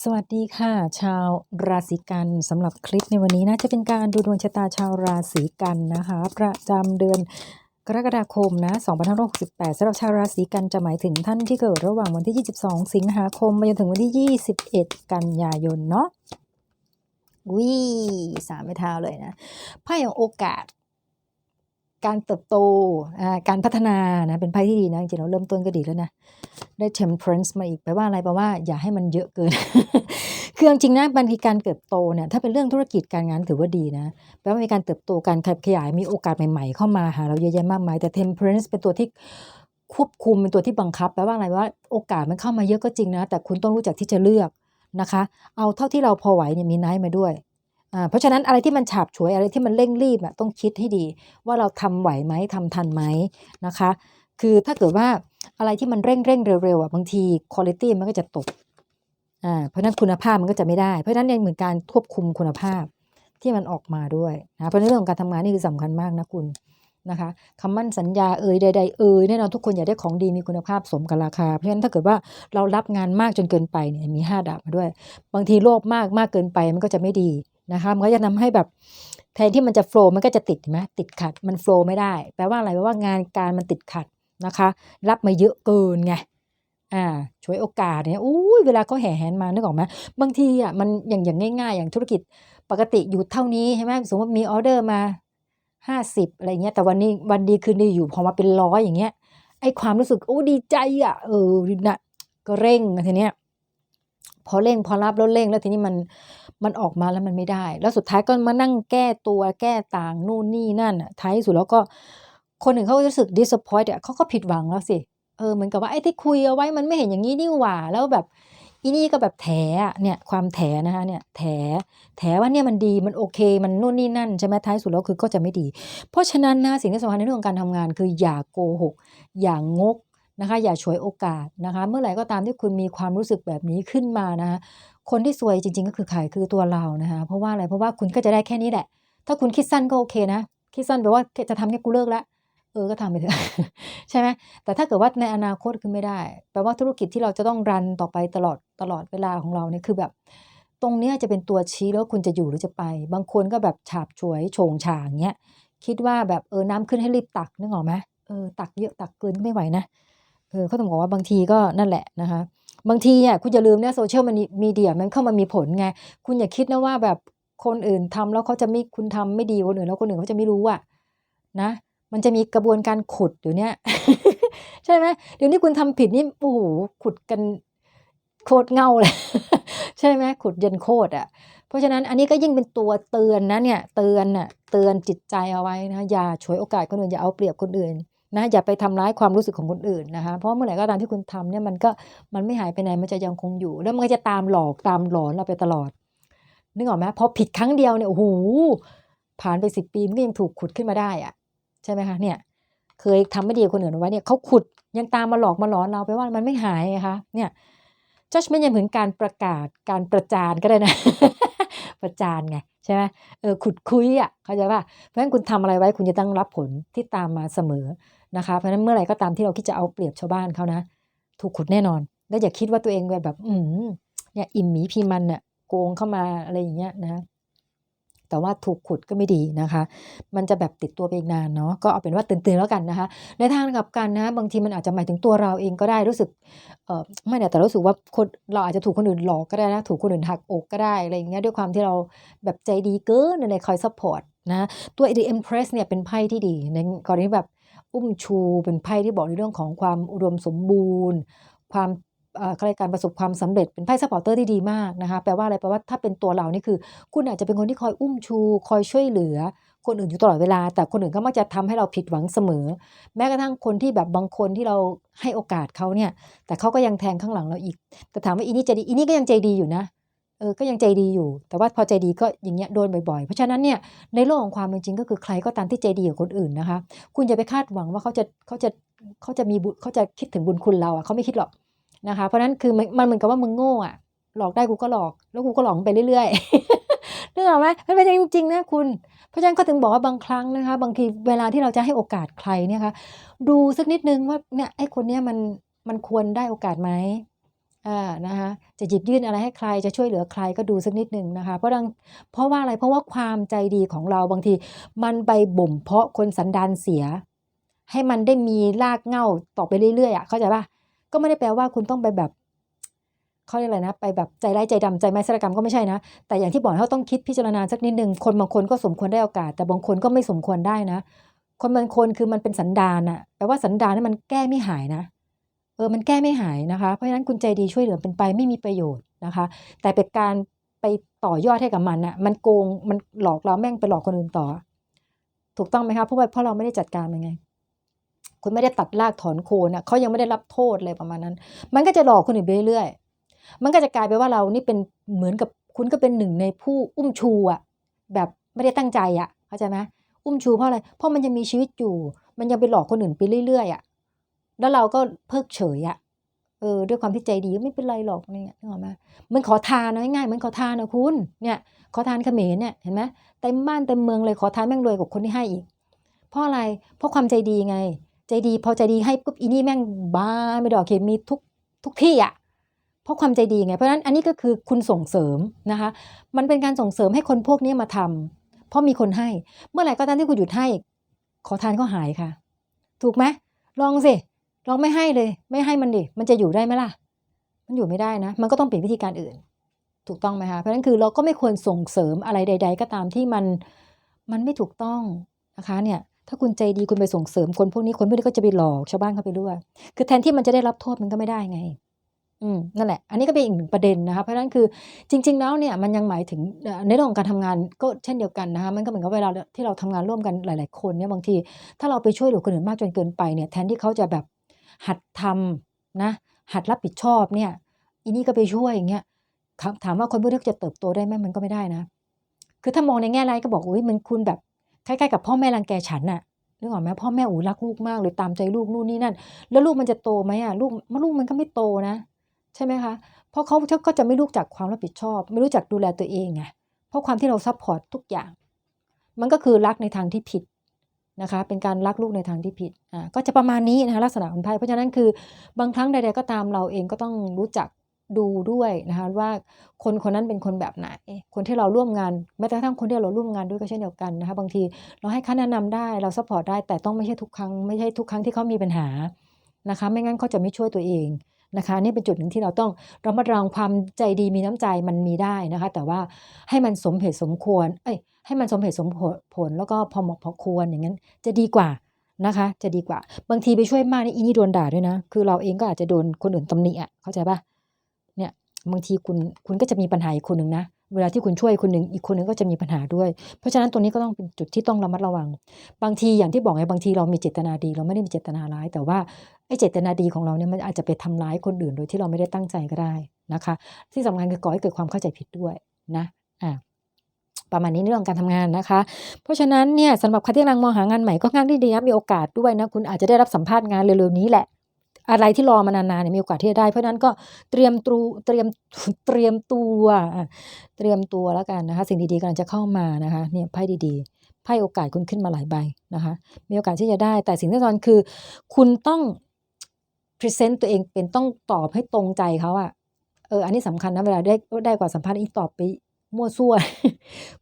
สวัสดีค่ะ ชาวราศีกันสำหรับคลิปในวันนี้นะจะเป็นการดูดวงชะตาชาวราศีกันนะคะ ประจำเดือนกรกฎาคมนะ2568สำหรับชาวราศีกันจะหมายถึงท่านที่เกิดระหว่างวันที่ 22 สิงหาคมมาจนถึงวันที่ 21 กันยายนเนาะวิสามไม่เท้าเลยนะไพ่ของโอกาส การเติบโตการพัฒนานะเป็นไพ่ที่ดีนะจริงๆเราเริ่มต้นก็ดีแล้วนะ ได้ temperance มาอีกแปลว่าอะไรแปลว่าอย่าให้มันเยอะเกิน คือจริงๆนะบางทีการเติบโตเนี่ยถ้าเป็นเรื่องธุรกิจการงานถือว่าดีนะแปลว่ามีการเติบโตการขยายมีโอกาสใหม่ๆ เข้ามาหาเราเยอะแยะมากมายแต่ temperance เป็นตัวที่ควบคุมเป็นตัวที่บังคับแปลว่าอะไรว่าโอกาสมันเข้ามาเยอะก็จริงนะ แต่คุณต้องรู้จักที่จะเลือกนะคะ เอาเท่าที่เราพอไหวเนี่ยมีไนท์มาด้วยอ่าเพราะฉะนั้นอะไรที่มันฉาบฉวยอะไรที่มันเร่งรีบอะต้องคิดให้ดี ว่าเราทำไหวไหมทำทันไหมนะคะ คือถ้าเกิดว่า อะไรที่มันเร่งเร่งเร็วๆอะบางทีคุณภาพมันก็จะตกอ่าเพราะนั้นคุณภาพมันก็จะไม่ได้ เพราะนั้นเนี่ยเหมือนการควบคุมคุณภาพที่มันออกมาด้วยนะเพราะฉะนั้นเรื่องของการทำงานนี่คือสำคัญมากนะคุณนะคะคำมั่นสัญญาเอ่ยใดๆเอ่ยแน่นอนทุกคนอยากได้ของดีมีคุณภาพสมกับราคา เพราะฉะนั้นถ้าเกิดว่าเรารับงานมากจนเกินไปเนี่ยมีห้าดาบมาด้วย บางทีโลภมากมากเกินไปมันก็จะไม่ดีนะคะมันก็จะทำให้แบบแทนที่มันจะโฟล์มันก็จะติดไหมติดขัดมันโฟล์ไม่ได้ แปลว่าอะไรแปลว่างานการมันติดขัด นะคะ รับมาเยอะเกินไงอ่าช่วยโอกาสเนี่ยอุ้ยเวลาเขาแห่แหนมานึกออกไหมบางทีอะมันอย่างอย่างง่ายๆ อย่างธุรกิจปกติอยู่เท่านี้ใช่ไหมสมมติมีออเดอร์มาห้าสิบอะไรเงี้ยแต่วันนี้วันดีคืนดีอยู่พอมาเป็นร้อยอย่างเงี้ยไอ้ความรู้สึกโอ้ดีใจอะเออนะก็เร่งทีเนี้ยพอเร่งพอรับแล้วเร่งแล้วทีนี้มันมันออกมาแล้วมันไม่ได้ แล้วสุดท้ายก็มานั่งแก้ตัวแก้ต่างนู่นนี่นั่นอะท้ายสุดแล้วก็ คนอื่นเขารู้สึก disappoint อะเขาก็ผิดหวังแล้วสิ เออเหมือนกับว่าไอ้ที่คุยเอาไว้มันไม่เห็นอย่างนี้นี่หว่า แล้วแบบอีนี่ก็แบบแถเนี่ยความแถนะคะเนี่ยแถแถว่าเนี่ยมันดีมันโอเค มันนู่นนี่นั่นใช่ไหมท้ายสุดแล้วคือก็จะไม่ดี เพราะฉะนั้นนะสิ่งที่สำคัญในเรื่องของการทำงาน คืออย่าโกหก อย่างงกนะคะ อย่าฉวยโอกาสนะคะ เมื่อไหร่ก็ตามที่คุณมีความรู้สึกแบบนี้ขึ้นมานะคะคนที่ซวยจริง ๆ ก็คือใครคือตัวเรานะคะเพราะว่าอะไรเพราะว่าคุณก็จะได้แค่นี้แหละ ถ้าคุณคิดสั้นก็โอเคนะ คิดสั้นแปลว่าจะทำแค่กูเลิกแล้ว เออก็ทำไปเถอะใช่ไหมแต่ถ้าเกิดว่าในอนาคตคือไม่ได้ แปลว่าธุรกิจที่เราจะต้องรันต่อไปตลอดตลอดเวลาของเราเนี่ยคือแบบ ตรงเนี้ยจะเป็นตัวชี้แล้วคุณจะอยู่หรือจะไป บางคนก็แบบฉาบฉวยโฉงฉางเงี้ยคิดว่าแบบเออน้ำขึ้นให้รีบตักนึกออกไหมเออตักเยอะตักเกินก็ไม่ไหวนะเออเขาต้องบอกว่าบางทีก็นั่นแหละนะคะบางทีอะคุณอย่าลืมนะโซเชียลมีเดียมันเข้ามามีผลไงคุณอย่าคิดนะว่าแบบคนอื่นทำแล้วเขาจะไม่คุณทำไม่ดีคนอื่นแล้วคนอื่นเขาจะไม่รู้อะนะ มันจะมีกระบวนการขุดอยู่เนี่ยใช่ไหมเดี๋ยวนี้คุณทำผิดนี่โอ้โหขุดกันโคตรเงาเลยใช่ไหมขุดเย็นโคตรอะ เพราะฉะนั้นอันนี้ก็ยิ่งเป็นตัวเตือนนะเนี่ยเตือนน่ะเตือนจิตใจเอาไว้นะอย่าฉวยโอกาสคนอื่นอย่าเอาเปรียบคนอื่นนะอย่าไปทำร้ายความรู้สึกของคนอื่นนะคะเพราะเมื่อไหร่ก็ตามที่คุณทำเนี่ยมันก็มันไม่หายไปไหนมันจะยังคงอยู่ แล้วมันก็จะตามหลอกตามหลอนเราไปตลอดนึกออกไหมพอผิดครั้งเดียวเนี่ยโอ้โหผ่านไปสิบปีมันก็ยังถูกขุดขึ้นมาได้อะ ใช่ไหมคะเนี่ยเคยทำไม่ดีคนอื่นไว้เนี่ยเขาขุดยังตามมาหลอกมาหลอนเราไปว่ามันไม่หายไงคะเนี่ย judgment ยังเหมือนการประกาศการประจานก็ได้นะ ประจานไงใช่ไหมเออขุดคุยอะเข้าใจป่ะเพราะฉะนั้นคุณทำอะไรไว้คุณจะต้องรับผลที่ตามมาเสมอนะคะ เพราะฉะนั้นเมื่อไหร่ก็ตามที่เราคิดจะเอาเปรียบชาวบ้านเขานะ ถูกขุดแน่นอน แล้วอย่าคิดว่าตัวเองแบบ อืมเนี่ยอิ่มหมีพีมันเนี่ยโกงเข้ามาอะไรอย่างเงี้ยนะ แต่ว่าถูกขุดก็ไม่ดีนะคะ มันจะแบบติดตัวไปอีกนานเนาะก็เอาเป็นว่าตื่นๆแล้วกันนะคะ ในทางกลับกันนะบางทีมันอาจจะหมายถึงตัวเราเองก็ได้รู้สึกเออไม่เนี่ยแต่รู้สึกว่าคนเราอาจจะถูกคนอื่นหลอกก็ได้นะ ถูกคนอื่นหักอกก็ได้อะไรอย่างเงี้ยด้วยความที่เราแบบใจดีเกินในคอยซัพพอร์ตนะตัว The Empress เนี่ยเป็นไพ่ที่ดีในกรณีแบบอุ้มชูเป็นไพ่ที่บอกในเรื่องของความอุดมสมบูรณ์ ความ อ่อเขาเรียการประสบความสำเร็จเป็นไพ่ซัพพอร์เตอร์ที่ดีมากนะคะแปลว่าอะไรแปลว่าถ้าเป็นตัวเรานี่คือ คุณอาจจะเป็นคนที่คอยอุ้มชู คอยช่วยเหลือ คนอื่นอยู่ตลอดเวลา แต่คนอื่นก็มักจะทำให้เราผิดหวังเสมอ แม้กระทั่งคนที่แบบบางคนที่เราให้โอกาสเขาเนี่ย แต่เขาก็ยังแทงข้างหลังเราอีก แต่ถามว่าอีนี่ใจดีอีนี่ก็ยังใจดีอยู่นะเออก็ยังใจดีอยู่ แต่ว่าพอใจดีก็อย่างเงี้ยโดนบ่อยๆ เพราะฉะนั้นเนี่ยในโลกของความเป็นจริงก็คือใครก็ตามที่ใจดีกับคนอื่นนะคะ คุณอย่าไปคาดหวังว่าเขาจะเขาจะเขาจะมีบุญเขาจะคิดถึงบุญคุณเราอะเขาไม่คิดหรอก นะคะ เพราะนั้นคือมันเหมือนกับว่ามึงโง่อะหลอกได้กูก็หลอก แล้วกูก็หลอกไปเรื่อยๆนึกออกไหมมันเป็นจริงๆนะคุณ เพราะฉะนั้นก็ถึงบอกว่าบางครั้งนะคะ บางทีเวลาที่เราจะให้โอกาสใครเนี่ยค่ะดูสักนิดนึงว่าเนี่ยไอ้คนเนี้ยมันมันควรได้โอกาสไหมอ่านะคะจะหยิบยื่นอะไรให้ใครจะช่วยเหลือใครก็ดูสักนิดหนึ่งนะคะเพราะดังเพราะว่าอะไรเพราะว่าความใจดีของเราบางที มันไปบ่มเพาะคนสันดานเสีย ให้มันได้มีรากเหง้าต่อไปเรื่อยๆอะเข้าใจป่ะ ก็ไม่ได้แปลว่าคุณต้องไปแบบเขาเรียกอะไรนะ ไปแบบใจร้ายใจดำใจไม้สารกรรมก็ไม่ใช่นะ แต่อย่างที่บอกเขาต้องคิดพิจารณาสักนิดนึงคนบางคนก็สมควรได้โอกาส แต่บางคนก็ไม่สมควรได้นะ คนบางคนคือมันเป็นสันดานอะแปลว่าสันดานนี่มันแก้ไม่หายนะ เออมันแก้ไม่หายนะคะ เพราะฉะนั้นคุณใจดีช่วยเหลือเป็นไปไม่มีประโยชน์นะคะ แต่เป็นการไปต่อยอดให้กับมันน่ะมันโกงมันหลอกเราแม่งไปหลอกคนอื่นต่อ ถูกต้องไหมคะเพราะว่าเพราะเราไม่ได้จัดการมันไง คุณไม่ได้ตัดรากถอนโคนน่ะเขายังไม่ได้รับโทษเลยประมาณนั้น มันก็จะหลอกคนอื่นไปเรื่อยๆมันก็จะกลายไปว่าเรานี่เป็นเหมือนกับคุณก็เป็นหนึ่งในผู้อุ้มชูอะแบบไม่ได้ตั้งใจอะเข้าใจไหมอุ้มชูเพราะอะไรเพราะมันยังมีชีวิตอยู่ มันยังไปหลอกคนอื่นไปเรื่อยๆอะแล้วเราก็เพิกเฉยอะเออด้วยความที่ใจดีไม่เป็นไรหรอกเนี่ยนึกออกไหมมันขอทานนะง่ายๆมันขอทานนะคุณเนี่ยขอทานเขมรเนี่ยเห็นไหมเต็มบ้านเต็มเมืองเลยขอทานแม่งรวยกว่าคนที่ให้อีก เพราะอะไรเพราะความใจดีไง ใจดีพอใจดีให้ปุ๊บอีนี่แม่งบ้าไม่ดอกเข็มมีทุกทุกที่อะเพราะความใจดีไงเพราะฉะนั้นอันนี้ก็คือคุณส่งเสริมนะคะ มันเป็นการส่งเสริมให้คนพวกนี้มาทำเพราะมีคนให้ เมื่อไหร่ก็ตามที่คุณหยุดให้ ขอทานก็หายค่ะ ถูกไหมลองสิลองไม่ให้เลย ไม่ให้มันดิมันจะอยู่ได้ไหมล่ะ มันอยู่ไม่ได้นะ มันก็ต้องเปลี่ยนวิธีการอื่น ถูกต้องไหมคะเพราะฉะนั้นคือเราก็ไม่ควรส่งเสริมอะไรใด ๆ ก็ตามที่มันมันไม่ถูกต้องนะคะเนี่ย ถ้าคุณใจดีคุณไปส่งเสริมคนพวกนี้คนพวกนี้ก็จะไปหลอกชาวบ้านเข้าไปด้วยคือแทนที่มันจะได้รับโทษมันก็ไม่ได้ไง อืมนั่นแหละ อันนี้ก็เป็นอีกหนึ่งประเด็นนะคะเพราะฉะนั้นคือจริง ๆ แล้วเนี่ยมันยังหมายถึงในเรื่องของการทำงานก็เช่นเดียวกันนะคะมันก็เหมือนกับเวลาที่เราทำงานร่วมกันหลาย ๆ คนเนี่ยบางที ถ้าเราไปช่วยเหลือคนอื่นมากจนเกินไปเนี่ย แทนที่เขาจะแบบหัดทำนะ หัดรับผิดชอบเนี่ยอีนี่ก็ไปช่วยอย่างเงี้ยถามว่าคนพวกนี้จะเติบโตได้ไหมมันก็ไม่ได้นะ คือถ้ามองในแง่ร้ายก็บอกอุ้ยมันคุณแบบ คล้ายๆกับพ่อแม่รังแกฉันน่ะนึกออกไหมพ่อแม่อูรักลูกมากเลยตามใจลูกนู่นนี่นั่น แล้วลูกมันจะโตไหมอะลูกมันลูกมันก็ไม่โตนะ ใช่ไหมคะ เพราะเขาก็จะไม่รู้จักความรับผิดชอบ ไม่รู้จักดูแลตัวเองไงเพราะความที่เราซัพพอร์ตทุกอย่าง มันก็คือรักในทางที่ผิดนะคะ เป็นการรักลูกในทางที่ผิดอ่าก็จะประมาณนี้นะคะลักษณะของไพ่เพราะฉะนั้นคือบางครั้งใดๆก็ตามเราเองก็ต้องรู้จัก ดูด้วยนะคะว่าคนคนนั้นเป็นคนแบบไหน คนที่เราร่วมงานแม้กระทั่งคนที่เราร่วมงานด้วยก็เช่นเดียวกันนะคะบางทีเราให้คำแนะนำได้เราซัพพอร์ตได้แต่ต้องไม่ใช่ทุกครั้งไม่ใช่ทุกครั้งที่เขามีปัญหานะคะไม่งั้นเขาจะไม่ช่วยตัวเองนะคะนี่เป็นจุดหนึ่งที่เราต้องระมัดระวังความใจดีมีน้ำใจมันมีได้นะคะ แต่ว่าให้มันสมเหตุสมควร เอ้ย ให้มันสมเหตุสมผลแล้วก็พอเหมาะพอควรอย่างนั้นจะดีกว่านะคะ จะดีกว่า บางทีไปช่วยมากนี่อีนี่โดนด่าด้วยนะ คือเราเองก็อาจจะโดนคนอื่นตำหนิอะเข้าใจปะเนี่ย บางทีคุณคุณก็จะมีปัญหาอีกคนหนึ่งนะเวลาที่คุณช่วยคนหนึ่งอีกคนหนึ่งก็จะมีปัญหาด้วย เพราะฉะนั้นตัวนี้ก็ต้องเป็นจุดที่ต้องระมัดระวัง บางทีอย่างที่บอกไงบางทีเรามีเจตนาดี เราไม่ได้มีเจตนาร้าย แต่ว่าไอ้เจตนาดีของเราเนี่ยมันอาจจะไปทำร้ายคนอื่นโดยที่เราไม่ได้ตั้งใจก็ได้นะคะ ที่สำคัญคือก่อให้เกิดความเข้าใจผิดด้วยนะอ่าประมาณนี้เรื่องการทำงานนะคะ เพราะฉะนั้นเนี่ยสำหรับใครที่กำลังมองหางานใหม่ก็งานที่ดีนะมีโอกาสด้วยนะคุณอาจจะได้รับสัมภาษณ์งานเร็วๆนี้แหละ อะไรที่รอมานานๆเนี่ยมีโอกาสที่จะได้ เพราะนั้นก็เตรียมตูเตรียมเตรียมตัวเตรียมตัวแล้วกันนะคะ สิ่งดีๆกำลังจะเข้ามานะคะเนี่ยไพ่ดีๆไพ่โอกาสคุณขึ้นมาหลายใบนะคะ มีโอกาสที่จะได้ แต่สิ่งที่สำคัญคือ คุณต้องพรีเซนต์ตัวเองเป็นต้องตอบให้ตรงใจเขาอะเอออันนี้สำคัญนะเวลาได้ได้กว่าสัมภาษณ์อีกตอบไปมั่วซั่ว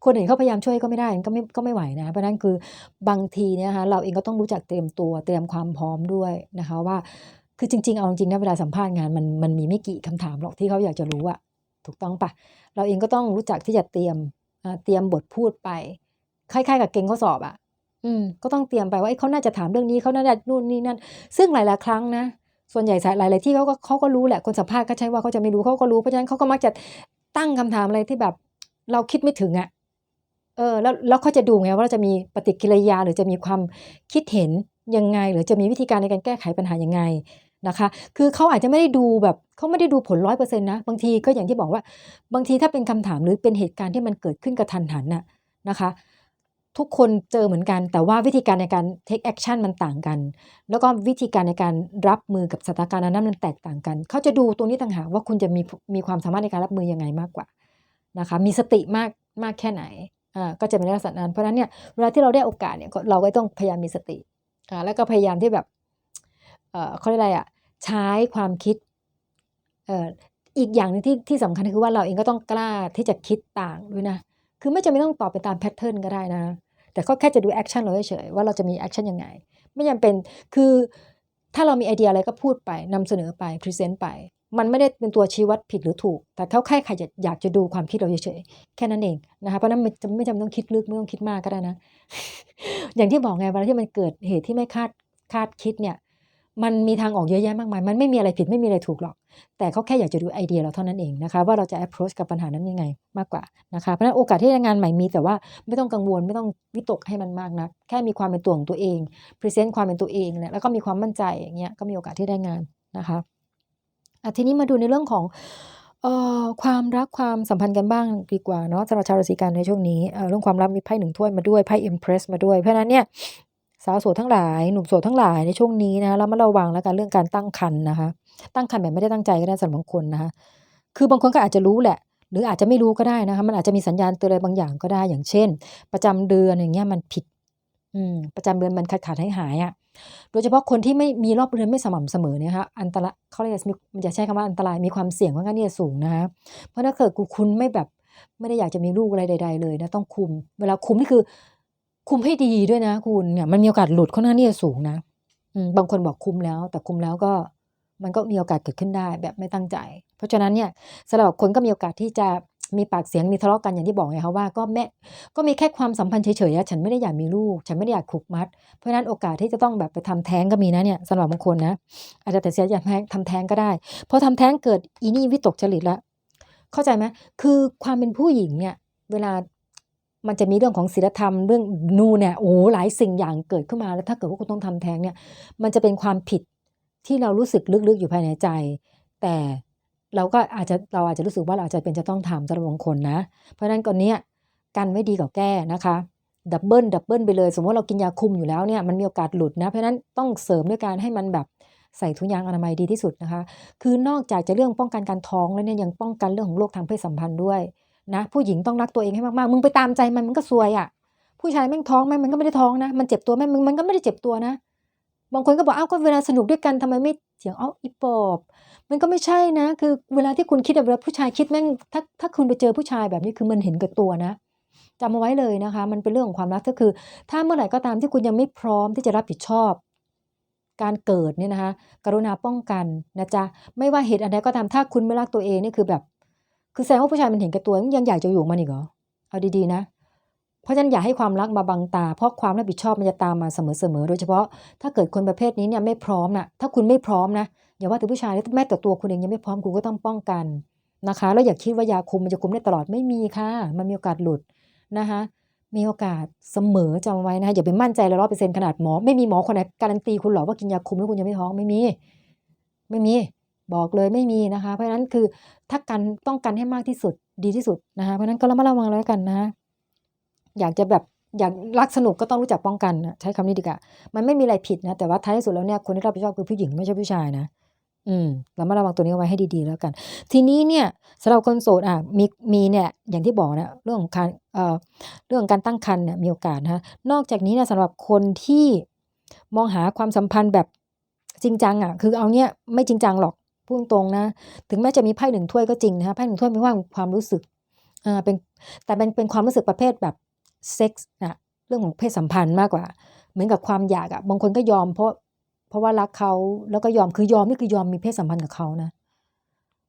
คนอื่นเขาพยายามช่วยก็ไม่ได้ก็ไม่ก็ไม่ไหวนะ เพราะนั้นคือบางทีเนี่ยนะคะเราเองก็ต้องรู้จักเตรียมตัวเตรียมความพร้อมด้วยนะคะว่า คือจริง ๆ เอาจริงนะเวลาสัมภาษณ์งานมันมันมีไม่กี่คำถามหรอกที่เขาอยากจะรู้อะถูกต้องปะเราเองก็ต้องรู้จักที่จะเตรียมเตรียมบทพูดไปคล้ายๆกับเก่งข้อสอบอะอืมก็ต้องเตรียมไปว่าเขาน่าจะถามเรื่องนี้เขาน่าจะนู่นนี่นั่น ซึ่งหลายๆครั้งนะ ส่วนใหญ่หลายๆที่เขาก็เขาก็รู้แหละคนสัมภาษณ์ก็ใช่ว่าเขาจะไม่รู้เขาก็รู้เพราะฉะนั้นเขาก็มักจะตั้งคำถามอะไรที่แบบ เราคิดไม่ถึงอะ่ะเออแล้วแล้วเขาจะดูไงว่าเราจะมีปฏิกิริยาหรือจะมีความคิดเห็นยังไง หรือจะมีวิธีการในการแก้ไขปัญหายังไง นะคะ คือเขาอาจจะไม่ได้ดูแบบเขาไม่ได้ดูผลร้อยเปอร์เซ็นต์นะ บางทีก็อย่างที่บอกว่า บางทีถ้าเป็นคำถามหรือเป็นเหตุการณ์ที่มันเกิดขึ้นกระทันหันน่ะนะคะ ทุกคนเจอเหมือนกัน แต่ว่าวิธีการในการ take action มันต่างกัน แล้วก็วิธีการในการรับมือกับสถานการณ์นั้นมันแตกต่างกัน เขาจะดูตรงนี้ต่างหากว่าคุณจะมีมีความสามารถในการรับมือยังไงมากกว่านะคะ มีสติมากมากแค่ไหนอ่าก็จะเป็นลักษณะนั้น เพราะนั้นเนี่ยเวลาที่เราได้โอกาสเนี่ยเราก็ต้องพยายามมีสติอ่าแล้วก็พยายามที่แบบ เขาเรียกอะไรอะใช้ความคิดเอ่ออีกอย่างหนึ่งที่ที่สำคัญคือว่าเราเองก็ต้องกล้าที่จะคิดต่างด้วยนะ คือไม่จำเป็นต้องตอบไปตามแพทเทิร์นก็ได้นะ แต่ก็แค่จะดูแอคชั่นเราเฉยๆว่าเราจะมีแอคชั่นยังไง ไม่จำเป็นคือถ้าเรามีไอเดียอะไรก็พูดไปนำเสนอไปพรีเซนต์ไป มันไม่ได้เป็นตัวชี้วัดผิดหรือถูก แต่เขาแค่ใครอยากจะดูความคิดเราเฉยๆแค่นั้นเองนะคะเพราะนั้นไม่จำไม่จำเป็นต้องคิดลึกไม่ต้องคิดมากก็ได้นะ อย่างที่บอกไงเวลาที่มันเกิดเหตุที่ไม่คาดคาดคิดเนี่ย มันมีทางออกเยอะแยะมากมาย มันไม่มีอะไรผิดไม่มีอะไรถูกหรอก แต่เขาแค่อยากจะดูไอเดียเราเท่านั้นเองนะคะ ว่าเราจะ approach กับปัญหานั้นยังไงมากกว่านะคะ เพราะฉะนั้นโอกาสที่งานใหม่มีแต่ว่าไม่ต้องกังวลไม่ต้องวิตกให้มันมากนะแค่มีความเป็นตัวของตัวเองพรีเซนต์ความเป็นตัวเองเนี่ยแล้วก็มีความมั่นใจอย่างเงี้ยก็มีโอกาสที่ได้งานนะคะอะทีนี้มาดูในเรื่องของออความรักความสัมพันธ์กันบ้างดีกว่าเนาะสำหรับชาวราศีกันในช่วงนี้เเรื่องความรักมีไพ่หนึ่งถ้วยมาด้วยไพ่ Empress มาด้วยเพราะฉะนั้นเนี่ย สาวโสดทั้งหลายหนุ่มโสดทั้งหลายในช่วงนี้นะเรามาระวังแล้วกันเรื่องการตั้งครรภ์นะคะ ตั้งครรภ์แบบไม่ได้ตั้งใจก็ได้สำหรับบางคนนะคะคือบางคนก็อาจจะรู้แหละ หรืออาจจะไม่รู้ก็ได้นะคะมันอาจจะมีสัญญาณเตือนอะไรบางอย่างก็ได้อย่างเช่น ประจำเดือนอย่างเงี้ยมันผิดอืมประจำเดือนมันขาดขาดหายหายอะโดยเฉพาะคนที่ไม่มีรอบเดือนไม่สม่ำเสมอเนี่ยคะอันตรายเขาเรียกมันจะใช้คำว่าอันตรายมีความเสี่ยงค่อนข้างที่จะสูงนะคะเพราะถ้าเกิดคุณไม่แบบไม่ได้อยากจะมีลูกอะไรใด ๆ เลยนะต้องคุม เวลาคุมนี่คือ คุมให้ดีด้วยนะคุณเนี่ยมันมีโอกาสหลุดค่อนข้างที่จะสูงนะบางคนบอกคุมแล้ว แต่คุมแล้วก็มันก็มีโอกาสเกิดขึ้นได้แบบไม่ตั้งใจ เพราะฉะนั้นเนี่ยสำหรับคนก็มีโอกาสที่จะมีปากเสียงมีทะเลาะกันอย่างที่บอกไงคะว่าก็แม่ก็มีแค่ความสัมพันธ์เฉยๆอะฉันไม่ได้อยากมีลูก ฉันไม่ได้อยากผูกมัด เพราะฉะนั้นโอกาสที่จะต้องแบบไปทำแท้งก็มีนะเนี่ยสำหรับบางคนนะอาจจะแต่เสียอยากทำแท้งก็ได้พอทำแท้งเกิดอีนี่วิตกจริตละเข้าใจไหมคือความเป็นผู้หญิงเนี่ยเวลา มันจะมีเรื่องของศีลธรรมเรื่องนูเนี่ยโอ้หลายสิ่งอย่างเกิดขึ้นมาแล้วถ้าเกิดว่าคุณต้องทำแท้งเนี่ย มันจะเป็นความผิดที่เรารู้สึกลึกๆอยู่ภายในใจ แต่เราก็อาจจะเราอาจจะรู้สึกว่าเราอาจจะเป็นจะต้องทำสำหรับบางคนนะ เพราะฉะนั้นก่อนเนี้ยกันไว้ดีกว่าแก้นะคะดับเบิลดับเบิลไปเลย สมมติว่าเรากินยาคุมอยู่แล้วเนี่ยมันมีโอกาสหลุดนะ เพราะฉะนั้นต้องเสริมด้วยการให้มันแบบใส่ถุงยางอนามัยดีที่สุดนะคะ คือนอกจากจะเรื่องป้องกันการท้องแล้วเนี่ยยังป้องกันเรื่องของโรคทางเพศสัมพันธ์ด้วย นะผู้หญิงต้องรักตัวเองให้มากๆ มึงไปตามใจมันมันก็ซวยอะ่ะ ผู้ชายแม่งท้องไหมมันก็ไม่ได้ท้องนะ มันเจ็บตัวไหมมึงมันก็ไม่ได้เจ็บตัวนะ บางคนก็บอกอ้าวก็เวลาสนุกด้วยกันทำไมไม่เถียงอ้าวอีปอบ มันก็ไม่ใช่นะ คือเวลาที่คุณคิดแบบเวลาผู้ชายคิดแม่งถ้าถ้าคุณไปเจอผู้ชายแบบนี้คือมันเห็นกับตัวนะจำเอาไว้เลยนะคะ มันเป็นเรื่องของความรักก็คือ ถ้าเมื่อไหร่ก็ตามที่คุณยังไม่พร้อมที่จะรับผิดชอบ การเกิดเนี่ยนะคะ กรุณาป้องกันนะจ๊ะไม่ว่าเหตุอันใดก็ตามถ้าคุณไม่รักตัวเองนี่คือแบบ คือแสดงว่าผู้ชายมันเห็นแก่ตัวยังอยากจะอยู่มันอีกเหรอเอาดีๆนะ เพราะฉะนั้นอย่าให้ความรักมาบังตา เพราะความรับผิดชอบมันจะตามมาเสมอๆโดยเฉพาะถ้าเกิดคนประเภทนี้เนี่ยไม่พร้อมนะถ้าคุณไม่พร้อมนะอย่าว่าแต่ผู้ชายแม้แต่ตัวคุณเองยังไม่พร้อมคุณก็ต้องป้องกันนะคะ แล้วอย่าคิดว่ายาคุมมันจะคุมได้ตลอดไม่มีค่ะ มันมีโอกาสหลุดนะคะมีโอกาสเสมอจำไว้นะคะอย่าไปมั่นใจเลยร้อยเปอร์เซ็นต์ขนาดหมอ ไม่มีหมอคนไหนการันตีคุณหรอกว่ากินยาคุมแล้วคุณจะไม่ท้องไม่มี ไม่มี บอกเลยไม่มีนะคะ เพราะฉะนั้นคือถ้ากันต้องกันให้มากที่สุดดีที่สุดนะคะ เพราะนั้นก็ระมัดระวังแล้วกันนะ อยากจะแบบอยากรักสนุกก็ต้องรู้จักป้องกันใช้คำนี้ดีกว่ามันไม่มีอะไรผิดนะแต่ว่าท้ายที่สุดแล้วเนี่ยคนที่รับผิดชอบคือผู้หญิงไม่ใช่ผู้ชายนะอืมระมัดระวังตัวนี้เอาไว้ให้ดีๆแล้วกัน ทีนี้เนี่ยสำหรับคนโสดอะมีมีเนี่ยอย่างที่บอกนะเรื่องของการเอ่อเรื่องการตั้งครรภ์เนี่ยมีโอกาสนะนอกจากนี้เนี่ยสำหรับคนที่มองหาความสัมพันธ์แบบจริงจังอะคือเอาเนี่ยไม่จริงจังหรอก พูดตรงนะ ถึงแม้จะมีไพ่หนึ่งถ้วยก็จริงนะคะไพ่หนึ่งถ้วยมีว่าความรู้สึกอ่าเป็นแต่เป็นเป็นความรู้สึกประเภทแบบเซ็กส์นะเรื่องของเพศสัมพันธ์มากกว่า เหมือนกับความอยากอะบางคนก็ยอมเพราะเพราะว่ารักเขาแล้วก็ยอมคือยอมนี่คือยอมมีเพศสัมพันธ์กับเขานะ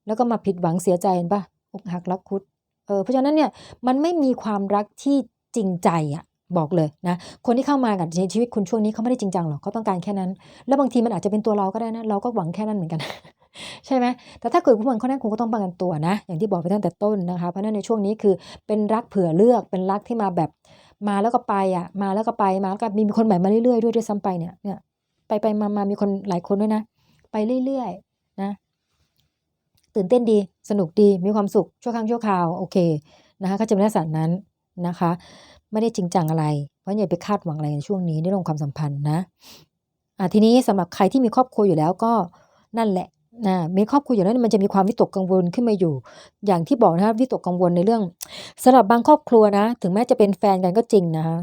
แล้วก็มาผิดหวังเสียใจเห็นปะอกหักรักคุดเออเพราะฉะนั้นเนี่ยมันไม่มีความรักที่จริงใจอะบอกเลยนะคนที่เข้ามากับในชีวิตคุณช่วงนี้เขาไม่ได้จริงจังหรอกเขาต้องการแค่นั้น แล้วบางทีมันอาจจะเป็นตัวเราก็ได้นะเราก็หวังแค่นั้นเหมือนกัน ใช่ไหมแต่ถ้าเกิดคุณหวังข้อนั้นคุณก็ต้องป้องกันตัวนะ อย่างที่บอกไปตั้งแต่ต้นนะคะ เพราะนั้นในช่วงนี้คือเป็นรักเผื่อเลือกเป็นรักที่มาแบบมาแล้วก็ไปอะ มาแล้วก็ไปมาแล้วก็มีคนใหม่มาเรื่อยๆด้วยด้วยซ้ำไปเนี่ยเนี่ยไปไปมามามีคนหลายคนด้วยนะ ไปเรื่อยๆนะ ตื่นเต้นดีสนุกดีมีความสุขชั่วครั้งชั่วคราวโอเคนะคะก็จะเป็นลักษณะนั้นนะคะ ไม่ได้จริงจังอะไร เพราะอย่าไปคาดหวังอะไรในช่วงนี้ในเรื่องความสัมพันธ์นะอะทีนี้สำหรับใครที่มีครอบครัวอยู่แล้วก็นั่นแหละ นะมีครอบครัวอยู่แล้วมันจะมีความวิตกกังวลขึ้นมาอยู่ อย่างที่บอกนะครับวิตกกังวลในเรื่องสำหรับบางครอบครัวนะ ถึงแม้จะเป็นแฟนกันก็จริงนะคะ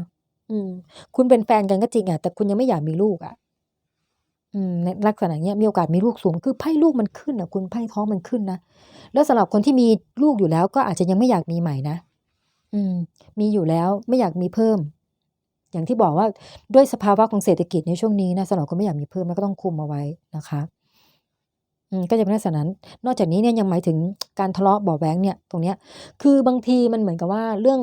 อืม คุณเป็นแฟนกันก็จริงอะแต่คุณยังไม่อยากมีลูกอะ อืมในลักษณะเนี้ยมีโอกาสมีลูกสูงคือไพ่ลูกมันขึ้นอะ คุณไพ่ท้องมันขึ้นนะแล้วสำหรับคนที่มีลูกอยู่แล้ว ก็อาจจะยังไม่อยากมีใหม่นะอืม มีอยู่แล้วไม่อยากมีเพิ่ม อย่างที่บอกว่าด้วยสภาวะของเศรษฐกิจในช่วงนี้นะสำหรับคนไม่อยากมีเพิ่มแล้วก็ต้องคุมเอาไว้นะคะ ก็จะเป็นลักษณะนั้น นอกจากนี้เนี่ยยังหมายถึงการทะเลาะเบาะแว้งเนี่ยตรงเนี้ยคือบางทีมันเหมือนกับว่าเรื่อง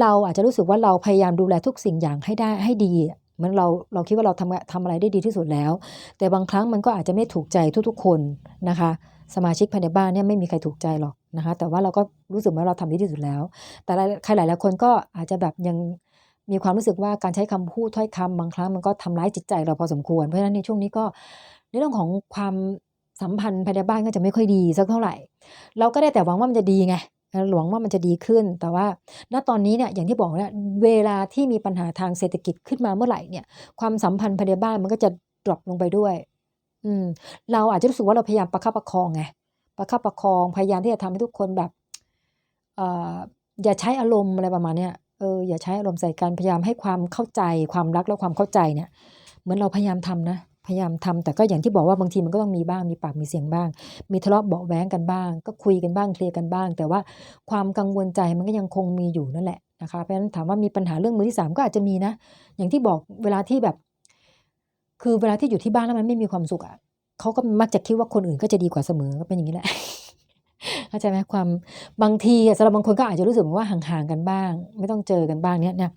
เราอาจจะรู้สึกว่าเราพยายามดูแลทุกสิ่งอย่างให้ได้ให้ดีเหมือนเราเราคิดว่าเราทำทำอะไรได้ดีที่สุดแล้ว แต่บางครั้งมันก็อาจจะไม่ถูกใจทุกๆคนนะคะ สมาชิกภายในบ้านเนี่ยไม่มีใครถูกใจหรอกนะคะ แต่ว่าเราก็รู้สึกว่าเราทำดีที่สุดแล้ว แต่ใครหลายๆคนก็อาจจะแบบยังมีความรู้สึกว่าการใช้คำพูดถ้อยคำบางครั้งมันก็ทำร้ายจิตใจเราพอสมควรเพราะฉะนั้นในช่วงนี้ก็ในเรื่องของความ สัมพันธ์ภายในบ้านก็จะไม่ค่อยดีสักเท่าไหร่ เราก็ได้แต่หวังว่ามันจะดีไงหวังว่ามันจะดีขึ้น แต่ว่า ณ ตอนนี้เนี่ย อย่างที่บอกนี่ยเวลาที่มีปัญหาทางเศรษฐกิจขึ้นมาเมื่อไหร่เนี่ย ความสัมพันธ์ภายในบ้านมันก็จะดรอปลงไปด้วย อืม เราอาจจะรู้สึกว่าเราพยายามประคับประคองไง ประคับประคอง พยายามที่จะทำให้ทุกคนแบบเอออย่าใช้อารมณ์อะไรประมาณเนี้ย เออ อย่าใช้อารมณ์ใส่กัน พยายามให้ความเข้าใจ ความรักและความเข้าใจเนี่ย เหมือนเราพยายามทำนะ ยายามทำแต่ก็อย่างที่บอกว่าบางทีมันก็ต้องมีบ้างมีปากมีเสียงบ้าง มีทะเลาะเบาะแว้งกันบ้าง ก็คุยกันบ้างเคลียร์กันบ้าง แต่ว่าความกังวลใจมันก็ยังคงมีอยู่นั่นแหละนะคะเพราะฉะนั้นถามว่ามีปัญหาเรื่องมือที่สามก็อาจจะมีนะ อย่างที่บอกเวลาที่แบบ คือเวลาที่อยู่ที่บ้านแล้วมันไม่มีความสุขอะเขาก็มักจะคิดว่าคนอื่นก็จะดีกว่าเสมอก็เป็นอย่างนี้แหละ เข้าใจไหมความบางทีสำหรับบางคนก็อาจจะรู้สึกว่าห่างๆกันบ้าง ไม่ต้องเจอกันบ้างเนี่ยเนี่ย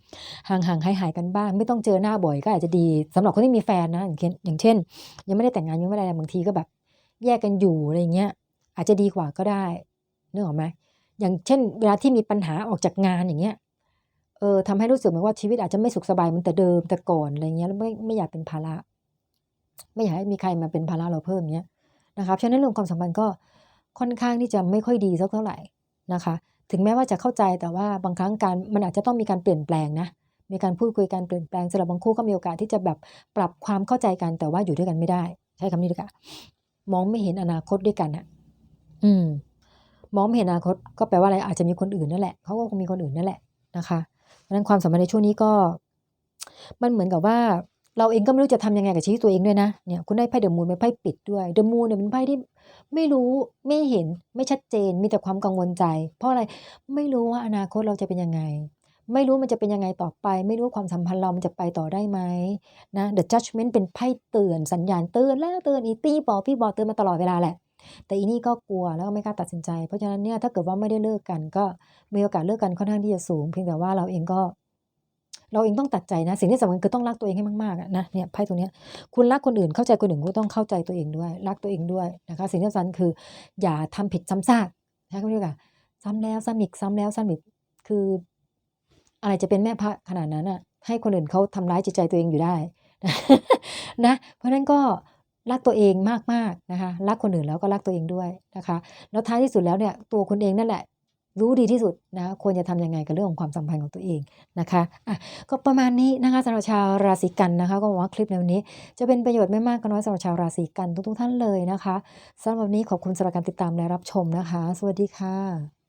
ห่างๆหายๆกันบ้าง ไม่ต้องเจอหน้าบ่อยก็อาจจะดีสำหรับคนที่มีแฟนนะอย่างเช่นอย่างเช่น ยังไม่ได้แต่งงานยังไม่ได้บางทีก็แบบ แยกกันอยู่อะไรเงี้ยอาจจะดีกว่าก็ได้นึกออกไหมอย่างเช่น เวลาที่มีปัญหาออกจากงานอย่างเงี้ยเออทำให้รู้สึกเหมือนว่าชีวิตอาจจะไม่สุขสบายเหมือนแต่เดิมแต่ก่อนอะไรเงี้ยแล้วไม่ไม่อยากเป็นภาระ ไม่อยากให้มีใครมาเป็นภาระเราเพิ่มเงี้ยนะครับฉะนั้นเรื่องความสัมพันธ์ก็ ค่อนข้างที่จะไม่ค่อยดีสักเท่าไหร่นะคะ ถึงแม้ว่าจะเข้าใจแต่ว่าบางครั้งการมันอาจจะต้องมีการเปลี่ยนแปลงนะมีการพูดคุยการเปลี่ยนแปลงสำหรับบางคู่ก็มีโอกาสที่จะแบบปรับความเข้าใจกันแต่ว่าอยู่ด้วยกันไม่ได้ ใช้คำนี้ดีกว่ามองไม่เห็นอนาคตด้วยกันอะอืม มองไม่เห็นอนาคตก็แปลว่าอะไรอาจจะมีคนอื่นนั่นแหละเขาก็คงมีคนอื่นนั่นแหละนะคะเพราะนั้นความสัมพันธ์ในช่วงนี้ก็ มันเหมือนกับว่า เราเองก็ไม่รู้จะทำยังไงกับชีวิตตัวเองด้วยนะเนี่ยคุณได้ไพ่เดอะมูนเป็นไพ่ปิดด้วยเดอะมูนเนี่ยเป็นไพ่ที่ไม่รู้ไม่เห็นไม่ชัดเจนมีแต่ความกังวลใจ เพราะอะไรไม่รู้ว่าอนาคตเราจะเป็นยังไง ไม่รู้มันจะเป็นยังไงต่อไป ไม่รู้ความสัมพันธ์เรามันจะไปต่อได้ไหมนะ The Judgment เป็นไพ่เตือนสัญญาณเตือนแล้วเตือนอีตีบอกพี่บอกเตือนมาตลอดเวลาแหละแต่อีนี่ก็กลัวแล้วก็ไม่กล้าตัดสินใจ เพราะฉะนั้นเนี่ยถ้าเกิดว่าไม่ได้เลิกกันก็มีโอกาสเลิกกันค่อนข้างที่จะสูง เพียงแต่ว่าเราเองก็ เราเองต้องตัดใจนะ สิ่งที่สำคัญคือต้องรักตัวเองให้มากๆอะนะเนี่ยไพ่ตรงนี้คุณรักคนอื่นเข้าใจคนอื่นก็ต้องเข้าใจตัวเองด้วย รักตัวเองด้วยนะคะสิ่งที่สำคัญคือ อย่าทำผิดซ้ำซากใช่ไหมเรียกว่าซ้ำแล้วซ้ำอีกซ้ำแล้วซ้ำอีกคือ อะไรจะเป็นแม่พระขนาดนั้นอะให้คนอื่นเขาทำร้ายจิตใจตัวเองอยู่ได้นะเพราะฉะนั้นก็รักตัวเองมากๆนะคะ รักคนอื่นแล้วก็รักตัวเองด้วยนะคะ แล้วท้ายที่สุดแล้วเนี่ยตัวคุณเองนั่นแหละ รู้ดีที่สุดนะควรจะทำยังไงกับเรื่องของความสัมพันธ์ของตัวเองนะคะอะก็ประมาณนี้นะคะสำหรับชาวราศีกันนะคะ ก็หวังว่าคลิปในวันนี้ จะเป็นประโยชน์ไม่มากก็น้อยสำหรับชาวราศีกันทุกๆท่านเลยนะคะสำหรับวันนี้ขอบคุณสำหรับการติดตามและรับชมนะคะ สวัสดีค่ะ